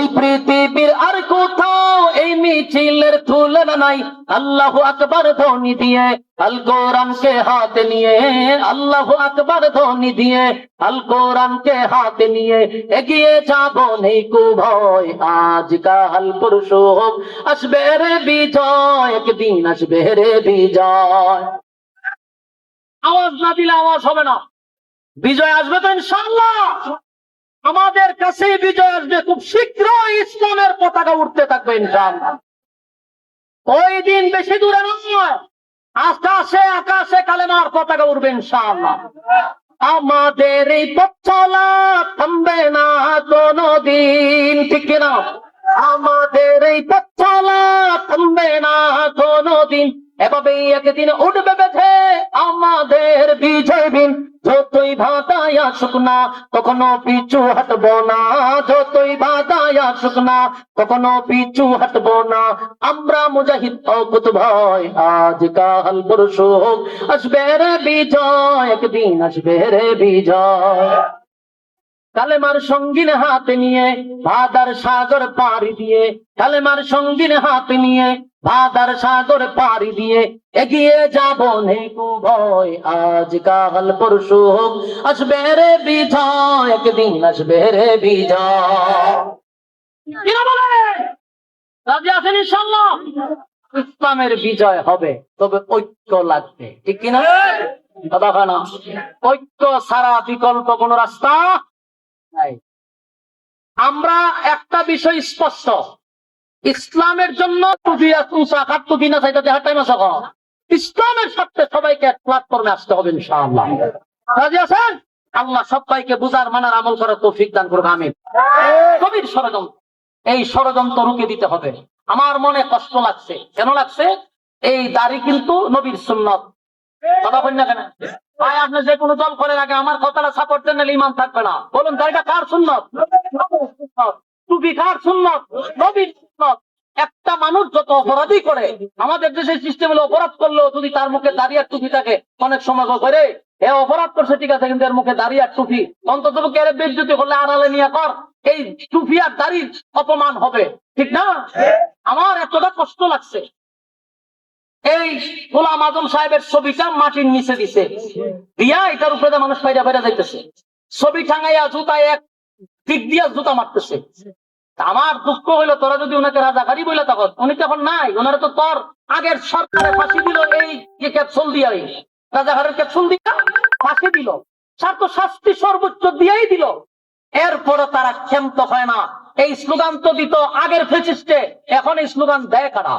এই পৃথিবীর আর কোথাও এই মিছিলের তুলনা নাই। আল্লাহ আকবার ধ্বনি দিয়ে আল কোরআনকে হাতে নিয়ে, আল্লাহ আকবার ধ্বনি দিয়ে আল কোরআনকে হাতে নিয়ে, এগিয়ে যাব নেই কু ভয়। আজ কাল পরশু হোক আসবে রে বিজয়, একদিন আসবে রে বিজয়। আওয়াজ না দিলে আওয়াজ হবে না। বিজয় আসবে তো ইনশাল্লাহ আমাদের কাছে বিজয় আসবে, খুব শীঘ্র ইসলামের পতাকা উঠতে থাকবে ইনশাল্লাহ ওই দিন বেশি দূরে নয়, আকাশে আকাশে কালেমার পতাকা উঠবে ইনশাল্লাহ আমাদের এই পথ চলা থামবে না কোনো দিন ঠিক কিনা? আমাদের এই পথ চলা থামবে না কোনো দিন এভাবেই একদিন উঠবে বেঁধে আমাদের বিজয় বিন যতই ভাতায় আসুক না, কখনো পিছু হাঁটব না। যতই ভাতায় আসুক না, কখনো পিছু হাঁটব না। আমরা মুজাহিদ অকুত ভয় আজ কাল পরশু হোক আসবে রে বিজয়, একদিন আসবে রে বিজয়। কালেমার সঙ্গিন হাতে নিয়ে, ভাদার সাগর পাড়ি দিয়ে, কালেমার সঙ্গিন হাতে নিয়ে ভাদার সাগর পাড়ি দিয়ে এগিয়ে যাব নেকু ভয় আজ কাল পরশু হোক আসবে রে বিজয়, একদিন আসবে রে বিজয়। ইসলামের বিজয় হবে, তবে ঐক্য লাগবে, ঠিক কিনা? কথা হয় ঐক্য ছাড়া বিকল্প কোন রাস্তা নাই। আমরা একটা বিষয় স্পষ্ট ইসলামের জন্য ইসলামের সাথে সবাইকে এক প্ল্যাটফর্মে আসতে হবে, ইনশাআল্লাহ। আল্লাহ সবাইকে বুঝার, মানার, আমল করার তৌফিক দান করবে আমি কবির ষড়যন্ত্র, এই ষড়যন্ত্র রুখে দিতে হবে। আমার মনে কষ্ট লাগছে। কেন লাগছে? এই দাড়ি কিন্তু নবীর সুন্নত। কথা কেন? ভাই, আপনি যে কোনো দল করেন আগে আমার কথাটা সাপোর্ট দেন ইমান থাকবে না। বলুন, দাড়িটা কার সুন্নত? টুপি কার সুন্নত? নবীর একটা মানুষ যত অপরাধী করে, আমাদের দেশের সিস্টেম হলো অপরাধ করলেও যদি তার মুখে দাঁড়িয়ে টুপি থাকে, অনেক সময় করে, এ অপরাধ করছে, ঠিক আছে, কিন্তু এর মুখে দাঁড়িয়ে আর টুপি, অন্তত এর বেজ্জতি করলে আড়ালে নিয়ে কর, এই টুপি আর দাড়ির অপমান হবে, ঠিক না? আমার এতটা কষ্ট লাগছে। এই গোলাম আজম সাহেবের ছবিটা মাটির নিচে দিছে। দিয়া এটার উপরে মানুষ পাইরা পাইরা যাইতেছে। ছবি টাঙাইয়া জুতায় এক দিক দিয়া জুতা মারতেছে। আমার দুঃখ হইল, তোরা যদি ওনাকে গাড়ি বলে তখন উনি তো এখন নাই ওনারা তো তোর আগের সরকারে ফাঁসি দিল এই যে ক্যাপসুল দিয়া এই রাজাকারের ক্যাপসুল দিয়া ফাঁসি দিল তার তো শাস্তি সর্বোচ্চ দিয়েই দিল। এরপরে তারা ক্ষান্ত হয় না। এই স্লোগান তো দিত আগের ফেসিস্টে, এখন এই স্লোগান দেয় কারা?